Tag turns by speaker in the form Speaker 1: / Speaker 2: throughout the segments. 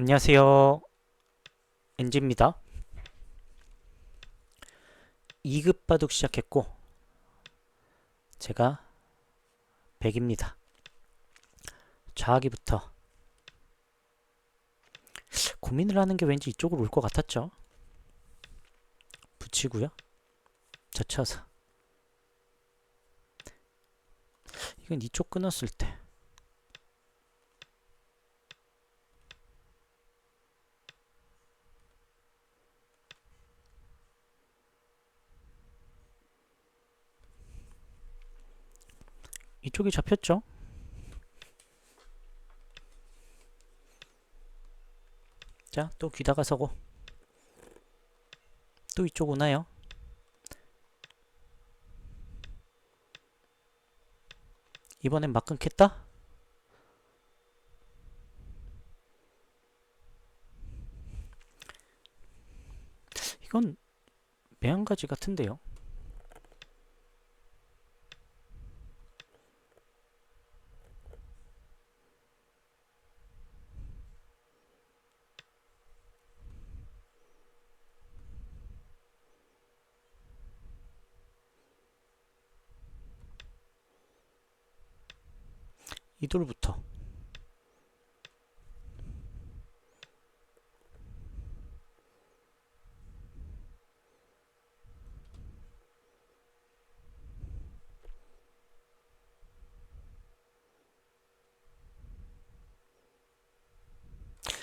Speaker 1: 안녕하세요. 엔지입니다. 2급 바둑 시작했고 제가 100입니다. 좌하기부터 고민을 하는 게 왠지 이쪽으로 올 것 같았죠. 붙이고요. 젖혀서 이건 이쪽 끊었을 때 이쪽이 잡혔죠? 자, 또 귀다가 서고 또 이쪽 오나요? 이번엔 막 끊겠다? 이건 매한가지 같은데요? 이 돌부터.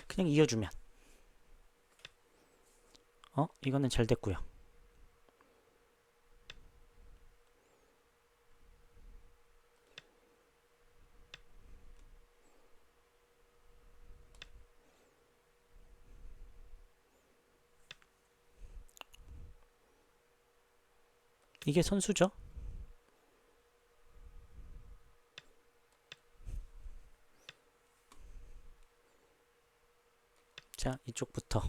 Speaker 1: 그냥 이어주면. 어? 이거는 잘 됐고요 이게 선수죠? 자, 이쪽부터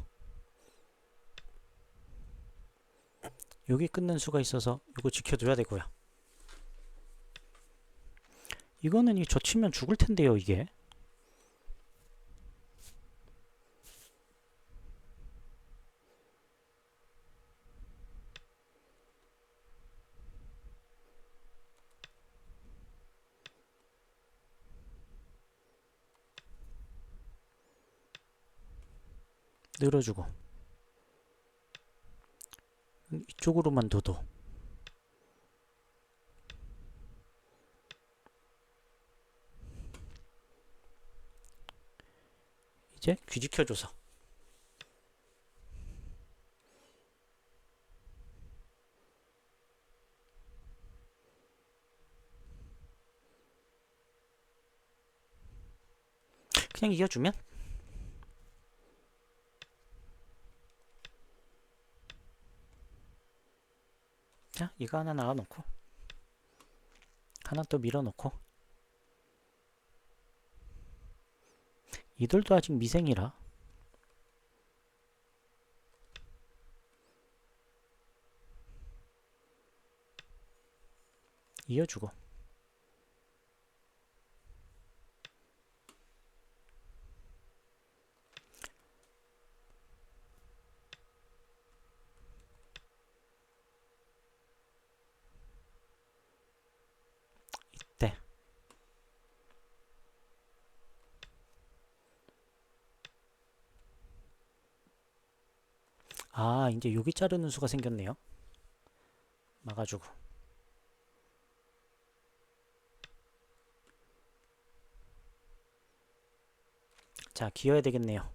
Speaker 1: 여기 끊는 수가 있어서 이거 지켜줘야 되고요. 이거는 이 젖히면 죽을 텐데요, 이게. 늘어주고 음, 이쪽으로만 둬도 이제 귀지켜줘서. 그냥 이어주면 이거 하나 나와놓고 하나 또 밀어놓고. 이들도 아직 미생이라. 이어주고 이때 아 이제 여기 자르는 수가 생겼네요. 막아주고. 자 기어야 되겠네요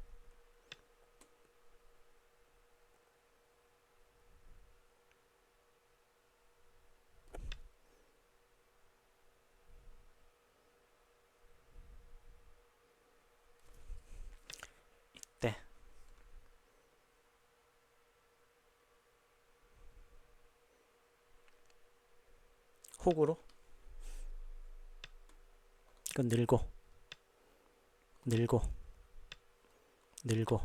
Speaker 1: 이때 혹으로? 이건 늘고. 늘고. 늘고.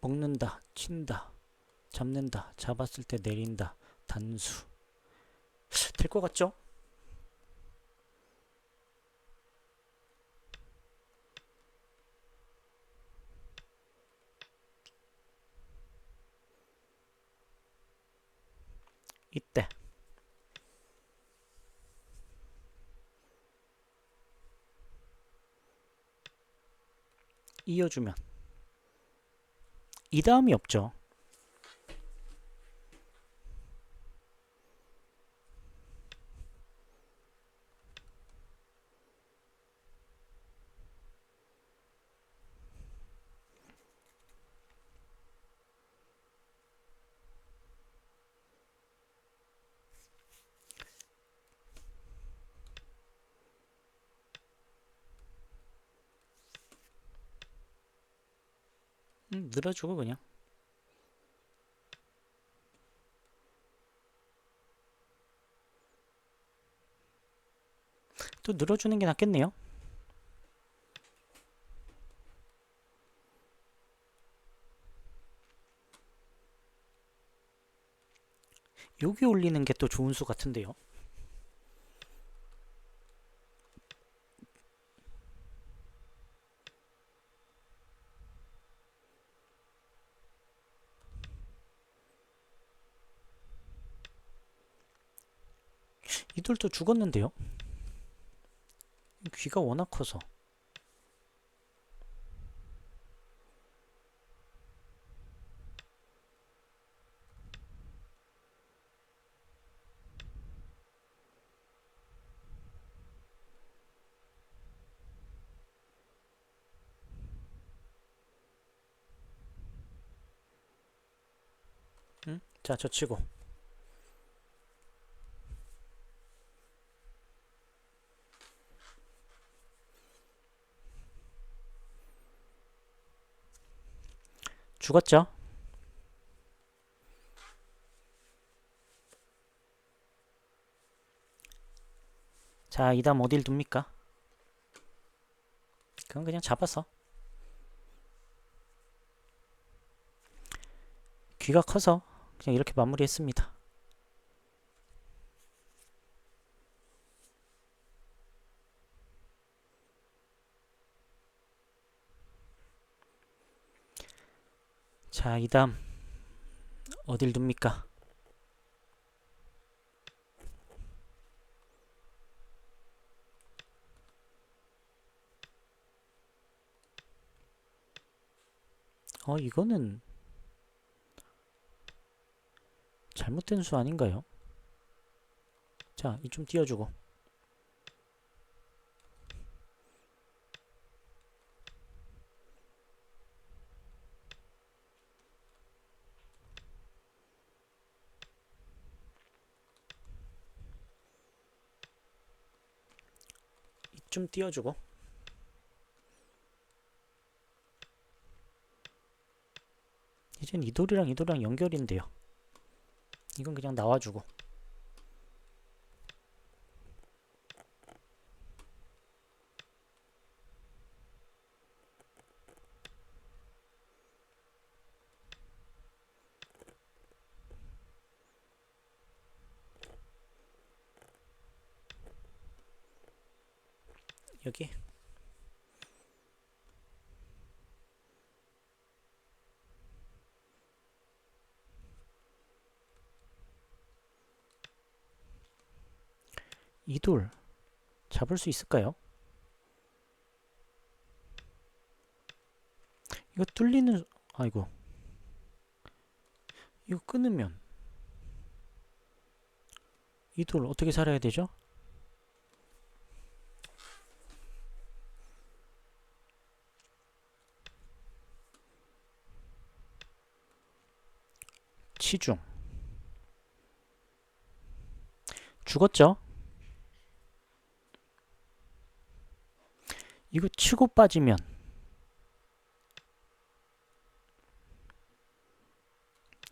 Speaker 1: 먹는다, 친다, 잡는다, 잡았을 때 내린다, 단수. 될 것 같죠? 이때 이어주면 이 다음이 없죠. 음, 늘어주고 그냥. 또 늘어주는 게 낫겠네요. 여기 올리는 게 또 좋은 수 같은데요. 이들도 죽었는데요. 귀가 워낙 커서. 응? 자, 저 치고. 죽었죠? 자, 이 다음 어딜 둡니까? 그건 그냥 잡아서. 귀가 커서 그냥 이렇게 마무리했습니다. 자, 이 다음 어딜 둡니까? 어, 이거는 잘못된 수 아닌가요? 자, 이 좀 띄워주고 좀 띄워주고 이젠 이 돌이랑 이 돌이랑 연결인데요. 이건 그냥 나와주고 여기 이 돌 잡을 수 있을까요? 이거 뚫리는 수- 아이고 이거 끊으면 이 돌 어떻게 살아야 되죠? 치중 죽었죠? 이거 치고 빠지면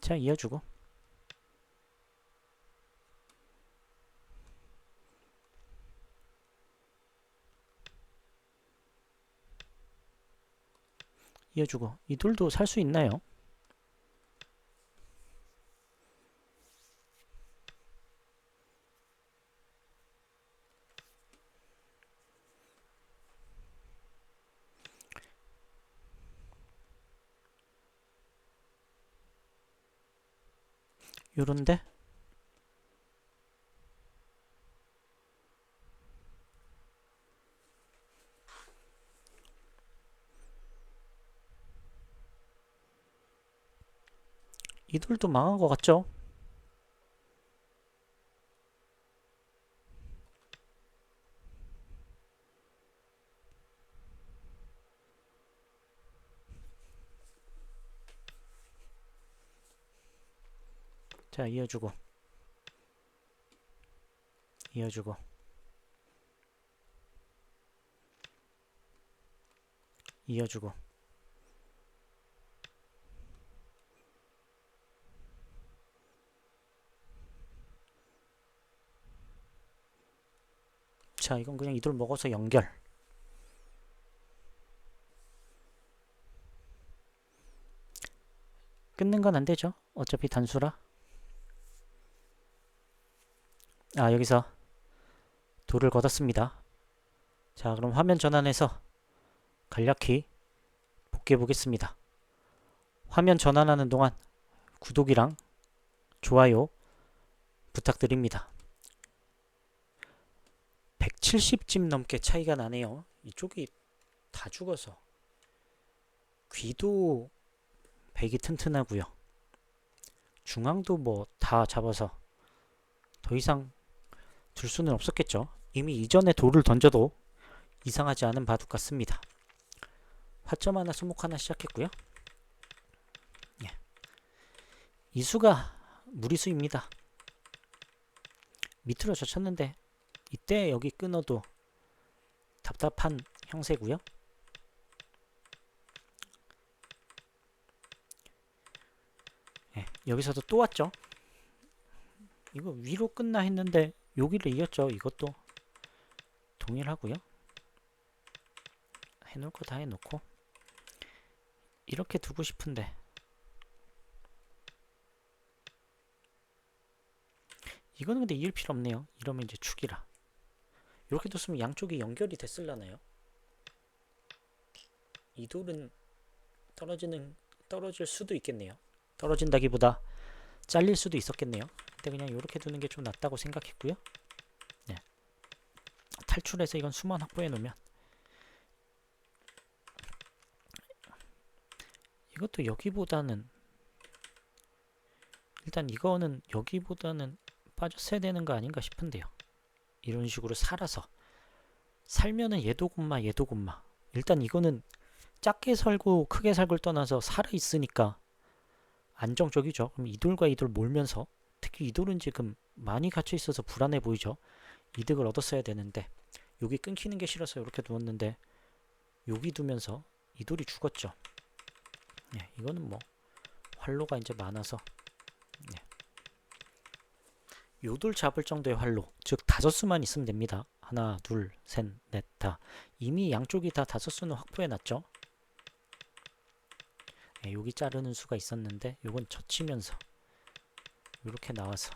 Speaker 1: 자 이어주고 이어주고 이 돌도 살 수 있나요? 요런데 이들도 망한 것 같죠? 자, 이어주고. 이어주고. 이어주고. 자, 이건 그냥 이돌 먹어서 연결. 끊는 건 안 되죠. 어차피 단수라. 아, 여기서 돌을 걷었습니다. 자, 그럼 화면 전환해서 간략히 복귀해 보겠습니다. 화면 전환하는 동안 구독이랑 좋아요 부탁드립니다. 170집 넘게 차이가 나네요. 이쪽이 다 죽어서 귀도 백이 튼튼하고요. 중앙도 뭐 다 잡아서 더 이상 둘 수는 없었겠죠. 이미 이전에 돌을 던져도 이상하지 않은 바둑 같습니다. 화점 하나, 수목 하나 시작했고요. 예. 이 수가 무리수입니다. 밑으로 젖혔는데 이때 여기 끊어도 답답한 형세고요. 예, 여기서도 또 왔죠. 이거 위로 끝나 했는데 여기를 이겼죠. 이것도 동일하고요. 해놓을 거 다 해놓고 이렇게 두고 싶은데 이거는 근데 이을 필요 없네요. 이러면 이제 축이라 이렇게 뒀으면 양쪽이 연결이 됐을라나요? 이 돌은 떨어지는 떨어질 수도 있겠네요. 떨어진다기보다 잘릴 수도 있었겠네요. 근데 그냥 이렇게 두는 게 좀 낫다고 생각했고요. 네. 탈출해서 이건 수만 확보해 놓으면 이것도 여기보다는 일단 이거는 여기보다는 빠졌어야 되는 거 아닌가 싶은데요. 이런 식으로 살아서 살면은 얘도 곰마 얘도 곰마 일단 이거는 작게 살고 크게 살고를 떠나서 살아 있으니까 안정적이죠. 그럼 이돌과 이돌 몰면서 특히 이돌은 지금 많이 갇혀 있어서 불안해 보이죠. 이득을 얻었어야 되는데 여기 끊기는 게 싫어서 이렇게 두었는데 여기 두면서 이돌이 죽었죠. 네, 이거는 뭐 활로가 이제 많아서 네. 요돌 잡을 정도의 활로 즉 다섯 수만 있으면 됩니다. 하나, 둘, 셋, 넷, 다 이미 양쪽이 다 다섯 수는 확보해 놨죠. 네, 여기 자르는 수가 있었는데 요건 젖히면서 이렇게 나와서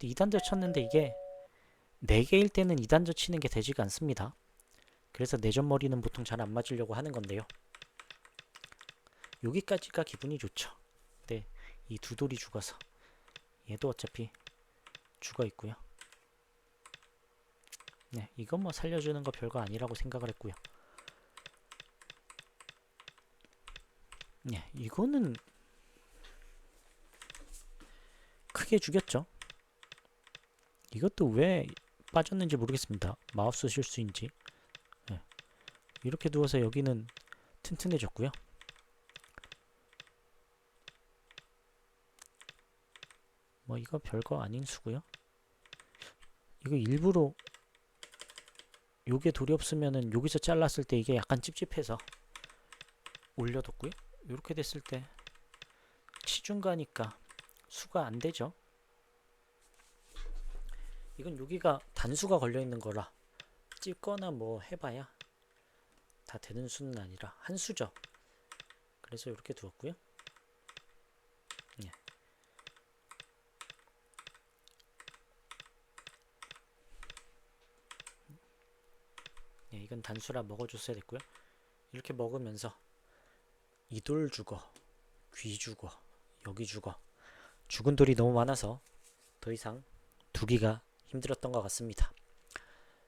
Speaker 1: 2단저 쳤는데 이게 4개일 때는 2단저 치는 게 되지가 않습니다. 그래서 내전머리는 보통 잘 안 맞으려고 하는 건데요. 여기까지가 기분이 좋죠. 근데 이 두 돌이 죽어서 얘도 어차피 죽어 있고요. 네, 이건 뭐 살려주는 거 별거 아니라고 생각을 했고요. 네, 이거는 크게 죽였죠. 이것도 왜 빠졌는지 모르겠습니다. 마우스 실수인지. 네. 이렇게 두어서 여기는 튼튼해졌고요. 뭐 이거 별거 아닌 수고요. 이거 일부러 요게 돌이 없으면은 여기서 잘랐을 때 이게 약간 찝찝해서 올려뒀고요. 이렇게 됐을 때 치중가니까 수가 안 되죠. 이건 여기가 단수가 걸려 있는 거라 찝거나 뭐 해봐야 다 되는 수는 아니라 한 수죠. 그래서 이렇게 두었고요. 예. 예, 이건 단수라 먹어줬어야 됐고요. 이렇게 먹으면서 이돌 죽어, 귀 죽어, 여기 죽어 죽은 돌이 너무 많아서 더 이상 두기가 힘들었던 것 같습니다.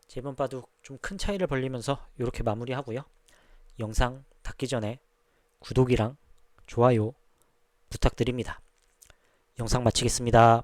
Speaker 1: 자, 이번 바둑 좀 큰 차이를 벌리면서 이렇게 마무리하고요. 영상 닫기 전에 구독이랑 좋아요 부탁드립니다. 영상 마치겠습니다.